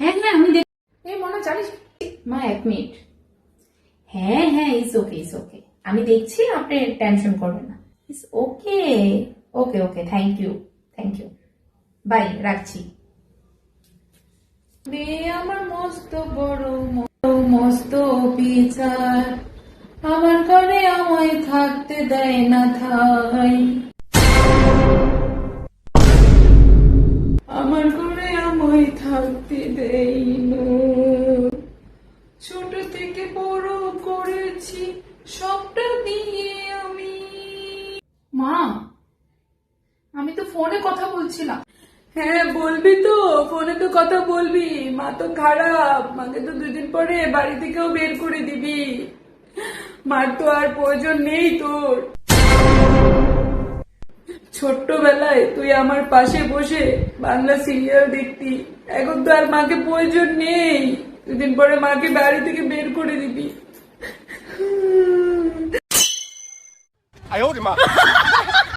হ্যাঁ হ্যাঁ আমি দেখ এই মনে জানিস? মা এক মিনিট। হ্যাঁ হ্যাঁ ইস ওকে ইস ওকে আমি দেখছি আপনি টেনশন করবেন না। ইস okay okay okay thank you thank you bye রাখছি। রে আমার মস্ত বড় মস্ত বিচার। আমার ঘরে আমায় থাকতে দেয় না ঠাই দেয় ছোট থেকে বড় করেছি সবটা দিয়ে আমি। মা, আমি তো ফোনে কথা বলছিলাম। হ্যাঁ বলবি তো, ফোনে তো কথা বলবি। মা তো খারাপ, মাকে তো দুদিন পরে বাড়ি থেকেও বের করে দিবি। মার তো আর প্রয়োজন নেই তোর। ছোট্টবেলায় তুই আমার পাশে বসে বাংলা সিরিয়াল দেখতি। এখন তো আর মাকে প্রয়োজন নেই। দুদিন পরে মাকে বাড়ি থেকে বের করে দিবি।